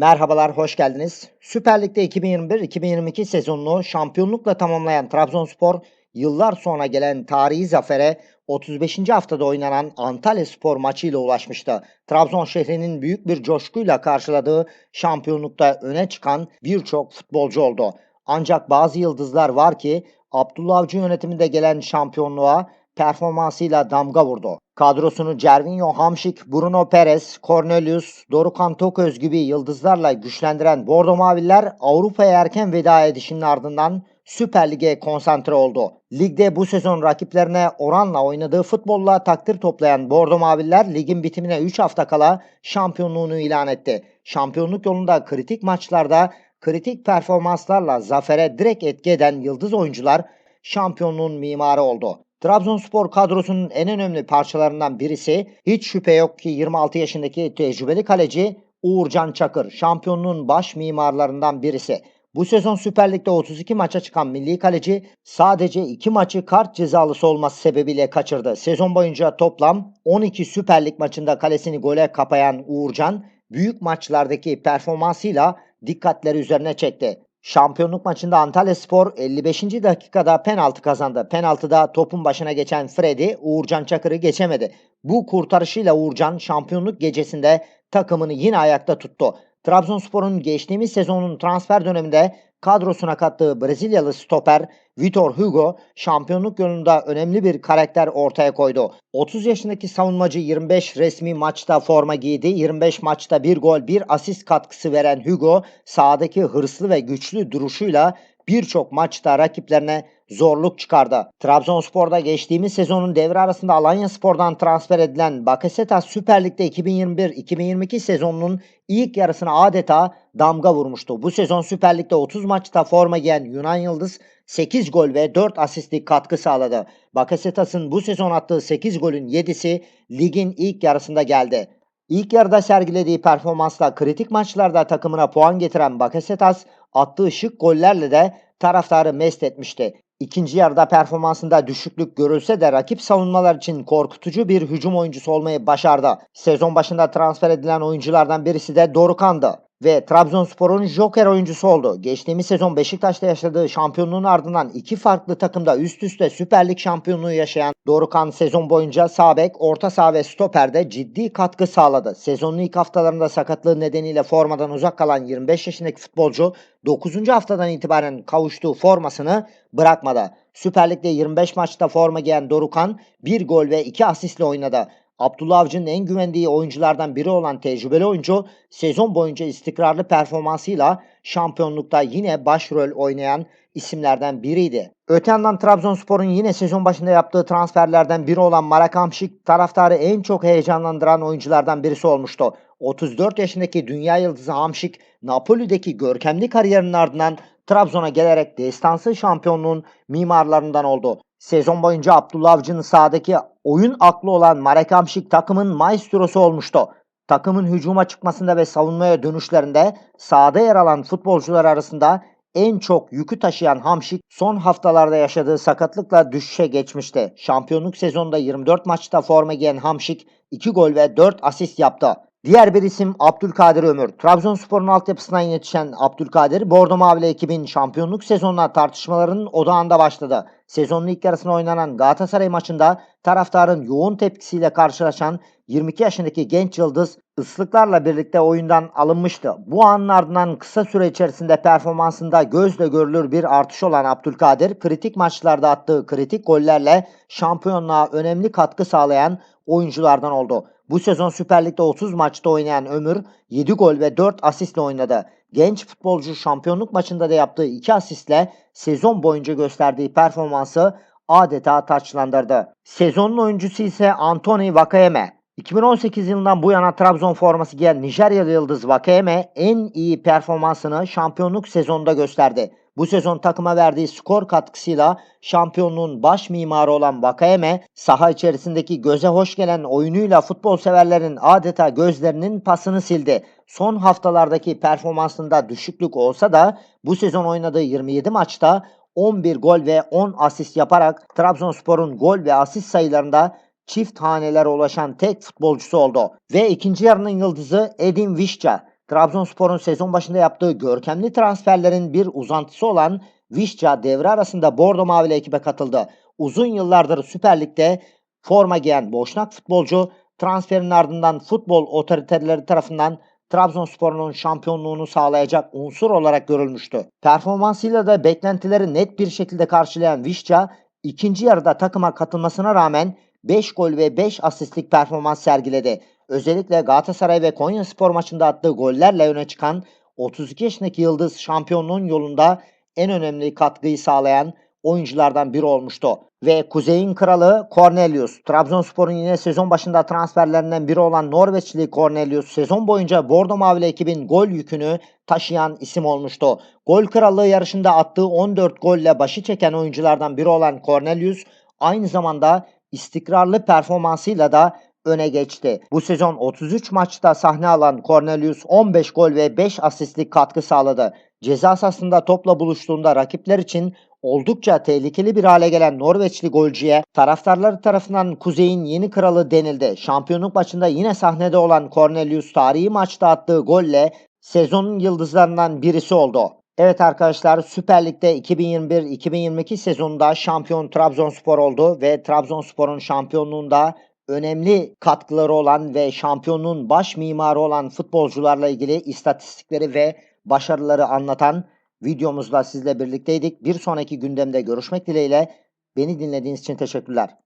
Merhabalar, hoş geldiniz. Süper Lig'de 2021-2022 sezonunu şampiyonlukla tamamlayan Trabzonspor, yıllar sonra gelen tarihi zafere 35. haftada oynanan Antalya Spor maçıyla ulaşmıştı. Trabzon şehrinin büyük bir coşkuyla karşıladığı şampiyonlukta öne çıkan birçok futbolcu oldu. Ancak bazı yıldızlar var ki Abdullah Avcı yönetiminde gelen şampiyonluğa performansıyla damga vurdu. Kadrosunu Cervinho Hamşik, Bruno Perez, Cornelius, Dorukhan Toköz gibi yıldızlarla güçlendiren Bordo Maviller Avrupa'ya erken veda edişinin ardından Süper Lig'e konsantre oldu. Ligde bu sezon rakiplerine oranla oynadığı futbolla takdir toplayan Bordo Maviller ligin bitimine 3 hafta kala şampiyonluğunu ilan etti. Şampiyonluk yolunda kritik maçlarda kritik performanslarla zafere direkt etki eden yıldız oyuncular şampiyonluğun mimarı oldu. Trabzonspor kadrosunun en önemli parçalarından birisi hiç şüphe yok ki 26 yaşındaki tecrübeli kaleci Uğurcan Çakır şampiyonluğun baş mimarlarından birisi. Bu sezon Süper Lig'de 32 maça çıkan milli kaleci sadece 2 maçı kart cezalısı olması sebebiyle kaçırdı. Sezon boyunca toplam 12 Süper Lig maçında kalesini gole kapayan Uğurcan büyük maçlardaki performansıyla dikkatleri üzerine çekti. Şampiyonluk maçında Antalya Spor 55. dakikada penaltı kazandı. Penaltıda topun başına geçen Freddy Uğurcan Çakır'ı geçemedi. Bu kurtarışıyla Uğurcan şampiyonluk gecesinde takımını yine ayakta tuttu. Trabzonspor'un geçtiğimiz sezonun transfer döneminde kadrosuna kattığı Brezilyalı stoper Vitor Hugo şampiyonluk yolunda önemli bir karakter ortaya koydu. 30 yaşındaki savunmacı 25 resmi maçta forma giydi. 25 maçta bir gol bir asist katkısı veren Hugo sahadaki hırslı ve güçlü duruşuyla birçok maçta rakiplerine zorluk çıkardı. Trabzonspor'da geçtiğimiz sezonun devre arasında Alanya Spor'dan transfer edilen Bakasetas Süper Lig'de 2021-2022 sezonunun ilk yarısına adeta damga vurmuştu. Bu sezon Süper Lig'de 30 maçta forma giyen Yunan Yıldız 8 gol ve 4 asistlik katkı sağladı. Bakasetas'ın bu sezon attığı 8 golün 7'si ligin ilk yarısında geldi. İlk yarıda sergilediği performansla kritik maçlarda takımına puan getiren Bakasetas attığı şık gollerle de taraftarı mest etmişti. İkinci yarıda performansında düşüklük görülse de rakip savunmalar için korkutucu bir hücum oyuncusu olmayı başardı. Sezon başında transfer edilen oyunculardan birisi de Dorukhan'dı ve Trabzonspor'un joker oyuncusu oldu. Geçtiğimiz sezon Beşiktaş'ta yaşadığı şampiyonluğun ardından iki farklı takımda üst üste Süper Lig şampiyonluğu yaşayan Dorukhan sezon boyunca sağ bek, orta saha ve stoperde ciddi katkı sağladı. Sezonun ilk haftalarında sakatlığı nedeniyle formadan uzak kalan 25 yaşındaki futbolcu 9. haftadan itibaren kavuştuğu formasını bırakmadı. Süper Lig'de 25 maçta forma giyen Dorukhan 1 gol ve 2 asistle oynadı. Abdullah Avcı'nın en güvendiği oyunculardan biri olan tecrübeli oyuncu sezon boyunca istikrarlı performansıyla şampiyonlukta yine başrol oynayan isimlerden biriydi. Öte yandan Trabzonspor'un yine sezon başında yaptığı transferlerden biri olan Marek Hamšík taraftarı en çok heyecanlandıran oyunculardan birisi olmuştu. 34 yaşındaki dünya yıldızı Hamšík Napoli'deki görkemli kariyerinin ardından Trabzon'a gelerek destansı şampiyonluğun mimarlarından oldu. Sezon boyunca Abdullah Avcı'nın sahadaki oyun aklı olan Marek Hamšík takımın maestrosu olmuştu. Takımın hücuma çıkmasında ve savunmaya dönüşlerinde sahada yer alan futbolcular arasında en çok yükü taşıyan Hamşik son haftalarda yaşadığı sakatlıkla düşüşe geçmişti. Şampiyonluk sezonunda 24 maçta forma giyen Hamşik 2 gol ve 4 asist yaptı. Diğer bir isim Abdülkadir Ömür. Trabzonspor'un altyapısından yetişen Abdülkadir, Bordo Mavili ekibin şampiyonluk sezonuna tartışmaların odağında başladı. Sezonun ilk yarısında oynanan Galatasaray maçında taraftarın yoğun tepkisiyle karşılaşan 22 yaşındaki genç yıldız ıslıklarla birlikte oyundan alınmıştı. Bu anın ardından kısa süre içerisinde performansında gözle görülür bir artış olan Abdülkadir, kritik maçlarda attığı kritik gollerle şampiyonluğa önemli katkı sağlayan oyunculardan oldu. Bu sezon Süper Lig'de 30 maçta oynayan Ömür 7 gol ve 4 asistle oynadı. Genç futbolcu şampiyonluk maçında da yaptığı 2 asistle sezon boyunca gösterdiği performansı adeta taçlandırdı. Sezonun oyuncusu ise Anthony Vakayeme. 2018 yılından bu yana Trabzon forması giyen Nijeryalı yıldız Vakayeme en iyi performansını şampiyonluk sezonunda gösterdi. Bu sezon takıma verdiği skor katkısıyla şampiyonluğun baş mimarı olan Vakayeme saha içerisindeki göze hoş gelen oyunuyla futbol severlerin adeta gözlerinin pasını sildi. Son haftalardaki performansında düşüklük olsa da bu sezon oynadığı 27 maçta 11 gol ve 10 asist yaparak Trabzonspor'un gol ve asist sayılarında çift hanelere ulaşan tek futbolcusu oldu. Ve ikinci yarının yıldızı Edin Visca. Trabzonspor'un sezon başında yaptığı görkemli transferlerin bir uzantısı olan Vişça devre arasında Bordo Mavili ekibe katıldı. Uzun yıllardır Süper Lig'de forma giyen Boşnak futbolcu transferin ardından futbol otoriteleri tarafından Trabzonspor'un şampiyonluğunu sağlayacak unsur olarak görülmüştü. Performansıyla da beklentileri net bir şekilde karşılayan Vişça ikinci yarıda takıma katılmasına rağmen 5 gol ve 5 asistlik performans sergiledi. Özellikle Galatasaray ve Konyaspor maçında attığı gollerle öne çıkan 32 yaşındaki Yıldız şampiyonluğun yolunda en önemli katkıyı sağlayan oyunculardan biri olmuştu. Ve Kuzey'in kralı Cornelius. Trabzonspor'un yine sezon başında transferlerinden biri olan Norveçli Cornelius sezon boyunca Bordo Mavili ekibin gol yükünü taşıyan isim olmuştu. Gol krallığı yarışında attığı 14 golle başı çeken oyunculardan biri olan Cornelius aynı zamanda istikrarlı performansıyla da öne geçti. Bu sezon 33 maçta sahne alan Cornelius 15 gol ve 5 asistlik katkı sağladı. Ceza sahasında topla buluştuğunda rakipler için oldukça tehlikeli bir hale gelen Norveçli golcüye taraftarları tarafından Kuzey'in yeni kralı denildi. Şampiyonluk maçında yine sahnede olan Cornelius tarihi maçta attığı golle sezonun yıldızlarından birisi oldu. Evet arkadaşlar Süper Lig'de 2021-2022 sezonunda şampiyon Trabzonspor oldu ve Trabzonspor'un şampiyonluğunda önemli katkıları olan ve şampiyonluğun baş mimarı olan futbolcularla ilgili istatistikleri ve başarıları anlatan videomuzla sizle birlikteydik. Bir sonraki gündemde görüşmek dileğiyle beni dinlediğiniz için teşekkürler.